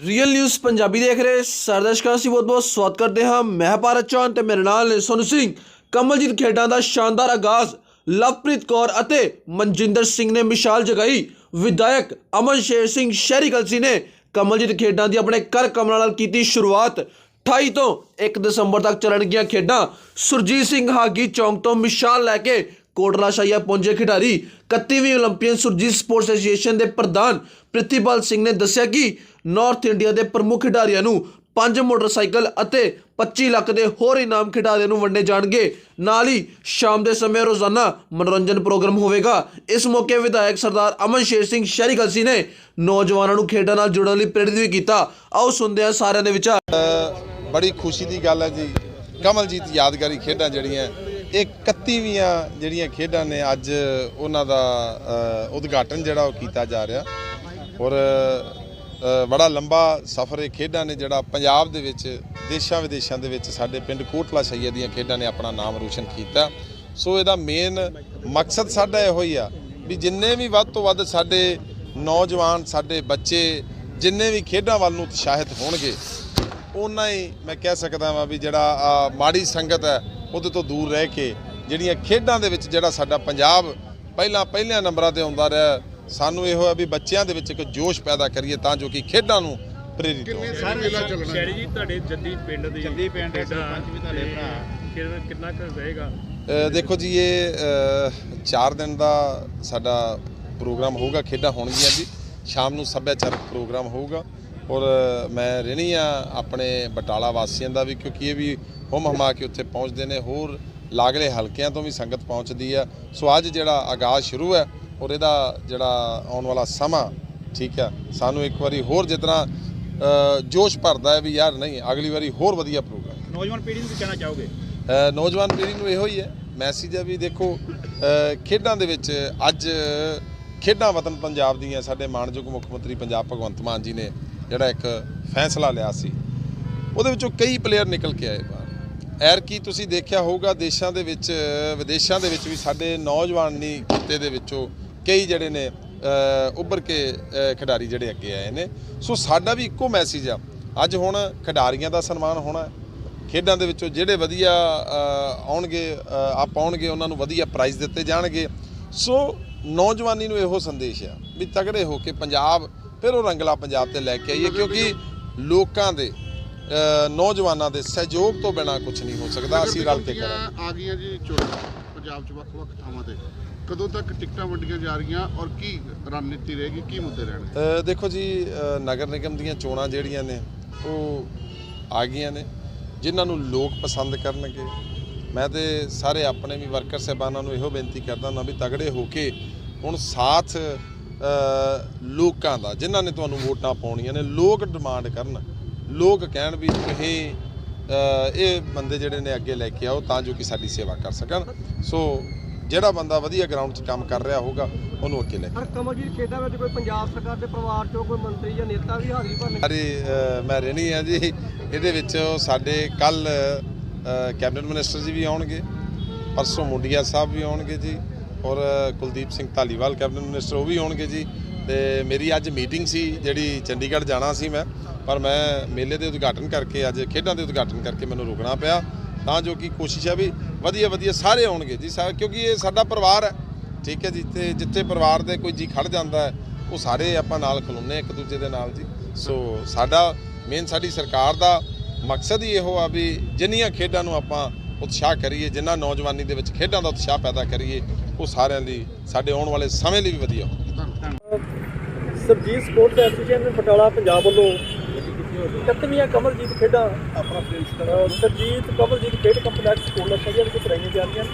Real news Punjabi ਦੇਖ ਰਹੇ ਸਾਰੇ ਦਰਸ਼ਕਾਂ, ਅਸੀਂ ਬਹੁਤ-ਬਹੁਤ ਸਵਾਗਤ ਕਰਦੇ ਹਾਂ। ਮੈਂ ਭਾਰਤ ਚੌਹਾਨ ਤੇ ਮੇਰੇ ਨਾਲ ਨੇ ਸੋਨੂ ਸਿੰਘ। ਕਮਲਜੀਤ ਖੇਡਾਂ ਦਾ ਸ਼ਾਨਦਾਰ ਆਗਾਜ਼ ਲਵਪ੍ਰੀਤ ਕੌਰ ਅਤੇ ਮਨਜਿੰਦਰ ਸਿੰਘ ਨੇ ਮਿਸਾਲ ਜਗਾਈ। ਵਿਧਾਇਕ ਅਮਨ ਸ਼ੇਰ ਸਿੰਘ ਸ਼ਹਿਰੀ ਕਲਸੀ ਨੇ ਕਮਲਜੀਤ ਖੇਡਾਂ ਦੀ ਆਪਣੇ ਕਰ ਕਮਲਾਂ ਨਾਲ ਕੀਤੀ ਸ਼ੁਰੂਆਤ। 28 ਤੋਂ 1 ਦਸੰਬਰ ਤੱਕ ਚੱਲਣਗੀਆਂ ਖੇਡਾਂ। ਸੁਰਜੀਤ ਸਿੰਘ ਹਾਗੀ ਚੌਂਕ ਤੋਂ ਮਿਸਾਲ ਲੈ ਕੇ ਕੋਟਲਾ ਸ਼ਾਹੀਆ ਪਹੁੰਚੇ ਖਿਡਾਰੀ 31ਵੀਂ 올림픽 ਸੁਰਜੀਤ ਸਪੋਰਟਸ ਐਸੋਸੀਏਸ਼ਨ ਦੇ ਪ੍ਰਧਾਨ ਪ੍ਰਿਤੀਪਾਲ ਸਿੰਘ ਨੇ ਦੱਸਿਆ ਕਿ ਨਾਰਥ ਇੰਡੀਆ ਦੇ ਪ੍ਰਮੁੱਖ ਖਿਡਾਰੀਆਂ ਨੂੰ ਪੰਜ ਮੋਟਰਸਾਈਕਲ ਅਤੇ 25 ਲੱਖ ਦੇ ਹੋਰ ਇਨਾਮ ਖਿਡਾਰੀਆਂ ਨੂੰ ਵੰਡੇ ਜਾਣਗੇ ਨਾਲ ਹੀ ਸ਼ਾਮ ਦੇ ਸਮੇਂ ਰੋਜ਼ਾਨਾ ਮਨੋਰੰਜਨ ਪ੍ਰੋਗਰਾਮ ਹੋਵੇਗਾ ਇਸ ਮੌਕੇ ਵਿਧਾਇਕ ਸਰਦਾਰ ਅਮਨ ਸ਼ੇਰ ਸਿੰਘ ਸ਼ਹਿਰੀ ਕਲਸੀ ਨੇ ਨੌਜਵਾਨਾਂ ਨੂੰ ਖੇਡਾਂ ਨਾਲ ਜੁੜਨ ਲਈ ਪ੍ਰੇਰਿਤ ਵੀ ਕੀਤਾ ਆਓ ਸੁਣਦੇ ਹਾਂ ਸਾਰਿਆਂ ਦੇ ਵਿਚਾਰ ਬੜੀ ਖੁਸ਼ੀ ਦੀ ਗੱਲ ਹੈ ਜੀ ਕਮਲਜੀਤ ਯਾਦਗਾਰੀ ਖੇਡਾਂ ਜਿਹੜੀਆਂ ਇਹ 31ਵੀਆਂ ਜਿਹੜੀਆਂ ਖੇਡਾਂ ਨੇ ਅੱਜ ਉਹਨਾਂ ਦਾ ਉਦਘਾਟਨ ਜਿਹੜਾ ਉਹ ਕੀਤਾ ਜਾ ਰਿਹਾ। ਔਰ ਬੜਾ ਲੰਬਾ ਸਫ਼ਰ ਇਹ ਖੇਡਾਂ ਨੇ ਜਿਹੜਾ ਪੰਜਾਬ ਦੇ ਵਿੱਚ, ਦੇਸ਼ਾਂ ਵਿਦੇਸ਼ਾਂ ਦੇ ਵਿੱਚ ਸਾਡੇ ਪਿੰਡ ਕੋਟਲਾ ਸ਼ਈਆ ਦੀਆਂ ਖੇਡਾਂ ਨੇ ਆਪਣਾ ਨਾਮ ਰੋਸ਼ਨ ਕੀਤਾ। ਸੋ ਇਹਦਾ ਮੇਨ ਮਕਸਦ ਸਾਡਾ ਇਹੋ ਹੀ ਆ ਵੀ ਜਿੰਨੇ ਵੀ ਵੱਧ ਤੋਂ ਵੱਧ ਸਾਡੇ ਨੌਜਵਾਨ, ਸਾਡੇ ਬੱਚੇ, ਜਿੰਨੇ ਵੀ ਖੇਡਾਂ ਵੱਲ ਨੂੰ ਉਤਸ਼ਾਹਿਤ ਹੋਣਗੇ ਉਹਨਾਂ ਹੀ ਮੈਂ ਕਹਿ ਸਕਦਾ ਵਾਂ ਵੀ ਜਿਹੜਾ ਆਹ ਮਾੜੀ ਸੰਗਤ ਹੈ ਉਹਦੇ ਤੋਂ ਦੂਰ ਰਹਿ ਕੇ ਜਿਹੜੀਆਂ ਖੇਡਾਂ ਦੇ ਵਿੱਚ ਜਿਹੜਾ ਸਾਡਾ ਪੰਜਾਬ ਪਹਿਲਾਂ ਪਹਿਲਿਆਂ ਨੰਬਰਾਂ ਤੇ ਆਉਂਦਾ ਰਿਹਾ ਸਾਨੂੰ ਇਹੋ ਹੈ ਵੀ ਬੱਚਿਆਂ ਦੇ ਵਿੱਚ ਇੱਕ ਜੋਸ਼ ਪੈਦਾ ਕਰੀਏ ਤਾਂ ਜੋ ਕਿ ਖੇਡਾਂ ਨੂੰ ਪ੍ਰੇਰਿਤ ਹੋਣ ਸ਼ੈਰੀ ਜੀ ਤੁਹਾਡੇ ਜੱਦੀ ਪਿੰਡ ਦੀ ਜੱਦੀ ਪਿੰਡ ਦੇ ਸਰਪੰਚ ਵੀ ਤੁਹਾਡੇ ਭਰਾ। ਕਿੰਨਾ ਕਿੰਨਾ ਕੁ ਰਹੇਗਾ? ਦੇਖੋ ਜੀ ਇਹ 4 ਦਿਨ ਦਾ ਸਾਡਾ ਪ੍ਰੋਗਰਾਮ ਹੋਊਗਾ ਖੇਡਾਂ ਹੋਣਗੀਆਂ ਜੀ। ਸ਼ਾਮ ਨੂੰ ਸੱਭਿਆਚਾਰਕ ਪ੍ਰੋਗਰਾਮ ਹੋਊਗਾ। ਔਰ ਮੈਂ ਰਹਿਣੀ ਆ ਆਪਣੇ ਬਟਾਲਾ ਵਾਸੀਆਂ ਦਾ ਵੀ ਕਿਉਂਕਿ ਇਹ ਵੀ ਹੁਮ ਹਮਾ ਕੇ ਉੱਥੇ ਪਹੁੰਚਦੇ ਨੇ ਹੋਰ ਲਾਗਲੇ ਹਲਕਿਆਂ ਤੋਂ ਵੀ ਸੰਗਤ ਪਹੁੰਚਦੀ ਆ। ਸੋ ਅੱਜ ਜਿਹੜਾ ਆਗਾਜ਼ ਸ਼ੁਰੂ ਹੈ ਔਰ ਇਹਦਾ ਜਿਹੜਾ ਆਉਣ ਵਾਲਾ ਸਮਾਂ ਠੀਕ ਆ ਸਾਨੂੰ ਇੱਕ ਵਾਰੀ ਹੋਰ ਜਿਤਨਾ ਜੋਸ਼ ਭਰਦਾ ਹੈ ਵੀ ਯਾਰ ਨਹੀਂ ਅਗਲੀ ਵਾਰੀ ਹੋਰ ਵਧੀਆ ਪ੍ਰੋਗਰਾਮ। ਨੌਜਵਾਨ ਪੀੜ੍ਹੀ ਨੂੰ ਕੀ ਕਹਿਣਾ ਚਾਹੋਗੇ? ਨੌਜਵਾਨ ਪੀੜ੍ਹੀ ਨੂੰ ਇਹੋ ਹੀ ਹੈ ਮੈਸੇਜ ਹੈ ਵੀ ਦੇਖੋ ਖੇਡਾਂ ਦੇ ਵਿੱਚ ਅੱਜ ਖੇਡਾਂ ਵਤਨ ਪੰਜਾਬ ਦੀਆਂ ਸਾਡੇ ਮਾਣਯੋਗ ਮੁੱਖ ਮੰਤਰੀ ਪੰਜਾਬ ਭਗਵੰਤ ਮਾਨ ਜੀ ਨੇ ਜਿਹੜਾ ਇੱਕ ਫੈਸਲਾ ਲਿਆ ਸੀ ਉਹਦੇ ਵਿੱਚੋਂ ਕਈ ਪਲੇਅਰ ਨਿਕਲ ਕੇ ਆਏ ਬਾਹਰ। ਐਰ ਕੀ ਤੁਸੀਂ ਦੇਖਿਆ ਹੋਊਗਾ ਦੇਸ਼ਾਂ ਦੇ ਵਿੱਚ ਵਿਦੇਸ਼ਾਂ ਦੇ ਵਿੱਚ ਵੀ ਸਾਡੇ ਨੌਜਵਾਨੀ ਖਿੱਤੇ ਦੇ ਵਿੱਚੋਂ ਕਈ ਜਿਹੜੇ ਨੇ ਅ, ਉੱਭਰ ਕੇ ਖਿਡਾਰੀ ਜਿਹੜੇ ਅੱਗੇ ਆਏ ਨੇ। ਸੋ ਸਾਡਾ ਵੀ ਇੱਕੋ ਮੈਸੇਜ ਆ ਅੱਜ ਹੁਣ ਖਿਡਾਰੀਆਂ ਦਾ ਸਨਮਾਨ ਹੋਣਾ ਖੇਡਾਂ ਦੇ ਵਿੱਚੋਂ ਜਿਹੜੇ ਵਧੀਆ ਆਉਣਗੇ ਅ, ਆਪ ਆਉਣਗੇ ਉਹਨਾਂ ਨੂੰ ਵਧੀਆ ਪ੍ਰਾਈਜ਼ ਦਿੱਤੇ ਜਾਣਗੇ। ਸੋ ਨੌਜਵਾਨੀ ਨੂੰ ਇਹੋ ਸੰਦੇਸ਼ ਆ ਵੀ ਤਗੜੇ ਹੋ ਕੇ ਪੰਜਾਬ ਫਿਰ ਉਹ ਰੰਗਲਾ ਪੰਜਾਬ ਤੇ ਲੈ ਕੇ ਆਈਏ ਕਿਉਂਕਿ ਲੋਕਾਂ ਦੇ ਨੌਜਵਾਨਾਂ ਦੇ ਸਹਿਯੋਗ ਤੋਂ ਬਿਨਾ ਕੁਝ ਨਹੀਂ ਹੋ ਸਕਦਾ ਅਸੀਂ ਰਲ ਕੇ ਕਰਾਂਗੇ। ਆ ਗਈਆਂ ਜੀ ਚੋਣਾਂ ਪੰਜਾਬ 'ਚ ਵੱਖ-ਵੱਖ ਥਾਵਾਂ ਤੇ। ਕਦੋਂ ਤੱਕ ਟਿਕਟਾਂ ਵੰਡੀਆਂ ਜਾ ਰਹੀਆਂ ਔਰ ਕੀ ਰਣਨੀਤੀ ਰਹੇਗੀ ਕੀ ਮੁੱਦੇ ਰਹਿਣਗੇ? ਦੇਖੋ ਜੀ ਨਗਰ ਨਿਗਮ ਦੀਆਂ ਚੋਣਾਂ ਜਿਹੜੀਆਂ ਨੇ ਉਹ ਆ ਗਈਆਂ ਨੇ ਜਿਨ੍ਹਾਂ ਨੂੰ ਲੋਕ ਪਸੰਦ ਕਰਨਗੇ। ਮੈਂ ਤੇ ਸਾਰੇ ਆਪਣੇ ਵੀ ਵਰਕਰ ਸਹਿਬਾਨਾਂ ਨੂੰ ਇਹੋ ਬੇਨਤੀ ਕਰਦਾ ਹਾਂ ਵੀ ਤਗੜੇ ਹੋ ਕੇ ਹੁਣ ਸਾਥ ਲੋਕਾਂ ਦਾ ਜਿਨ੍ਹਾਂ ਨੇ ਤੁਹਾਨੂੰ ਵੋਟਾਂ ਪਾਉਣੀਆਂ ਨੇ ਲੋਕ ਡਿਮਾਂਡ ਕਰਨ। ਲੋਕ ਕਹਿਣ ਵੀ ਅ, ਇਹ ਬੰਦੇ ਜਿਹੜੇ ਨੇ ਅੱਗੇ ਲੈ ਕੇ ਆਓ ਤਾਂ ਜੋ ਕਿ ਸਾਡੀ ਸੇਵਾ ਕਰ ਸਕਣ। ਸੋ ਜਿਹੜਾ ਬੰਦਾ ਵਧੀਆ ਗਰਾਊਂਡ 'ਚ ਕੰਮ ਕਰ ਰਿਹਾ ਹੋਊਗਾ ਉਹਨੂੰ ਅੱਗੇ ਲੈ ਕੇ ਹਰ ਕਮਲਜੀਤ ਖੇਡਾਂ ਵਿੱਚ ਕੋਈ ਪੰਜਾਬ ਸਰਕਾਰ ਦੇ ਪਰਿਵਾਰ ਚੋਂ ਕੋਈ ਮੰਤਰੀ ਜਾਂ ਨੇਤਾ ਵੀ ਹਾਜ਼ਰੀ ਭਰਨ ਸਾਰੀ ਅ, ਮੈਂ ਰਹਿਣੀ ਆ ਜੀ। ਇਹਦੇ ਵਿੱਚ ਸਾਡੇ ਕੱਲ ਕੈਬਨਿਟ ਮਿਨਿਸਟਰ ਜੀ ਵੀ ਆਉਣਗੇ ਪਰਸੋਂ ਮੁੰਡੀਆ ਸਾਹਿਬ ਵੀ ਆਉਣਗੇ ਜੀ। ਔਰ ਕੁਲਦੀਪ ਸਿੰਘ ਧਾਲੀਵਾਲ, ਕੈਬਨਿਟ ਮਿਨਿਸਟਰ, ਉਹ ਵੀ ਆਉਣਗੇ ਜੀ। ਤੇ ਮੇਰੀ ਅੱਜ ਮੀਟਿੰਗ ਸੀ, ਜਿਹੜੀ ਚੰਡੀਗੜ੍ਹ ਜਾਣਾ ਸੀ ਮੈਂ। ਪਰ ਮੈਂ ਮੇਲੇ ਦੇ ਉਦਘਾਟਨ ਕਰਕੇ, ਅੱਜ ਖੇਡਾਂ ਦੇ ਉਦਘਾਟਨ ਕਰਕੇ ਮੈਨੂੰ ਰੁਕਣਾ ਪਿਆ। ਤਾਂ ਜੋ ਕਿ ਕੋਸ਼ਿਸ਼ ਹੈ ਵੀ ਵਧੀਆ ਵਧੀਆ ਸਾਰੇ ਆਉਣਗੇ ਜੀ, ਸਾ- ਕਿਉਂਕਿ ਇਹ ਸਾਡਾ ਪਰਿਵਾਰ ਹੈ। ਠੀਕ ਹੈ ਜੀ, ਤੇ ਜਿੱਥੇ ਪਰਿਵਾਰ ਦੇ ਕੋਈ ਜੀ ਖੜ ਜਾਂਦਾ ਹੈ, ਉਹ ਸਾਰੇ ਆਪਾਂ ਨਾਲ ਖਲੋਨੇ ਇੱਕ ਦੂਜੇ ਦੇ ਨਾਲ ਜੀ। ਸੋ ਸਾਡਾ, ਮੇਨ ਸਾਡੀ ਸਰਕਾਰ ਦਾ ਮਕਸਦ ਹੀ ਇਹੋ ਆ ਵੀ ਜਿੰਨੀਆਂ ਖੇਡਾਂ ਨੂੰ ਆਪਾਂ ਉਤਸ਼ਾਹ ਕਰੀਏ ਜਿੰਨਾ ਨੌਜਵਾਨੀ ਦੇ ਵਿੱਚ ਖੇਡਾਂ ਦਾ ਉਤਸ਼ਾਹ ਪੈਦਾ ਕਰੀਏ ਉਹ ਸਾਰਿਆਂ ਲਈ ਸਾਡੇ ਆਉਣ ਵਾਲੇ ਸਮੇਂ ਲਈ ਵੀ ਵਧੀਆ ਹੋ ਸਰਜੀਤ ਸਪੋਰਟਸ ਐਸੋਸੀਏਸ਼ਨ ਬਟਾਲਾ ਪੰਜਾਬ ਵੱਲੋਂ 31ਵੀਆਂ ਕਮਲਜੀਤ ਖੇਡਾਂ ਆਪਣਾ ਪ੍ਰਿੰਸੀਪਲ ਸਰਜੀਤ ਕਮਲਜੀਤ ਖੇਡ ਕੰਪਲੈਕਸ ਕੋਲਾ ਸ਼ਹਿਰ ਵਿੱਚ ਕਰਾਈਆਂ ਜਾ ਰਹੀਆਂ।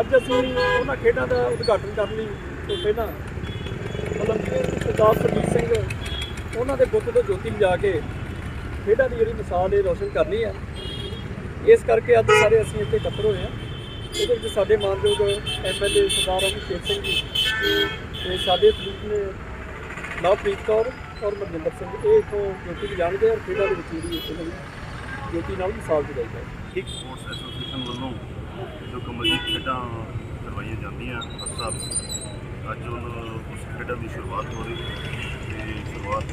ਅੱਜ ਅਸੀਂ ਉਹਨਾਂ ਖੇਡਾਂ ਦਾ ਉਦਘਾਟਨ ਕਰਨ ਲਈ ਤੋਂ ਪਹਿਲਾਂ ਮਤਲਬ ਸਰਦਾਰ ਸਰਜੀਤ ਸਿੰਘ ਉਹਨਾਂ ਦੇ ਬੁੱਤ ਤੋਂ ਜੋਤੀ ਲਿਜਾ ਕੇ ਖੇਡਾਂ ਦੀ ਜਿਹੜੀ ਮਿਸਾਲ ਇਹ ਰੋਸ਼ਨ ਕਰਨੀ ਹੈ। ਇਸ ਕਰਕੇ ਅੱਜ ਸਾਰੇ ਅਸੀਂ ਇੱਥੇ ਇਕੱਤਰ ਹੋਏ ਹਾਂ। ਇਹਦੇ ਵਿੱਚ ਸਾਡੇ ਮਾਨਯੋਗ ਐਮਐਲਏ ਸਰਦਾਰ ਅਮਿਤ ਸਿੰਘ ਜੀ ਤੇ ਸਾਡੇ ਸਲੀਪ ਨੇ ਲਵਪ੍ਰੀਤ ਕੌਰ ਔਰ ਮਨਜਿੰਦਰ ਸਿੰਘ, ਇਹ ਇਥੋਂ ਜੋਤੀ ਵੀ ਜਾਣਦੇ ਔਰ ਖੇਡਾਂ ਦੇ ਵਿੱਚ ਜਿਹੜੀ ਇਹਨਾਂ ਦੀ ਜੋਤੀ ਨਾਲ ਮਿਸਾਲ ਦਿਖਾਈ ਹੈ ਸਪੋਰਟਸ ਐਸੋਸੀਏਸ਼ਨ ਵੱਲੋਂ ਜੋ ਕਮਲਜੀਤ ਖੇਡਾਂ ਕਰਵਾਈਆਂ ਜਾਂਦੀਆਂ ਹਰ ਸਾਲ ਅੱਜ ਉਹਨਾਂ ਉਸ ਖੇਡਾਂ ਦੀ ਸ਼ੁਰੂਆਤ ਹੋ ਰਹੀ ਤੇ ਸ਼ੁਰੂਆਤ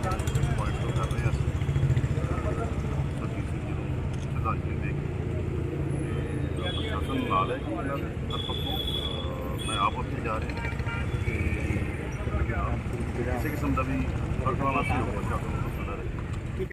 ਪੁਆਇੰਟ ਤੋਂ ਕਰ ਰਹੇ ਹਾਂ ਅਸੀਂ ਸਰਜੀਤ ਸਿੰਘ ਜੀ ਸ਼ਰਧਾਂਜਲੀ ਦੇ ਕੇ। ਤੇ ਪ੍ਰਸ਼ਾਸਨ ਨਾਲ ਹੈ ਜੀ ਇਹਨਾਂ ਦੇ ਹਰ ਪੱਖੋਂ ਅਹ ਮੈਂ ਆਪ ਉੱਥੇ ਜਾ ਰਿਹਾ। ਤੇ ਕਿਸੇ ਕਿਸਮ ਦਾ ਵੀ ਫ਼ਰਕ ਵਾਲਾ ਸੀ ਹੋਊਗਾ ਪ੍ਰਸ਼ਾਸਨ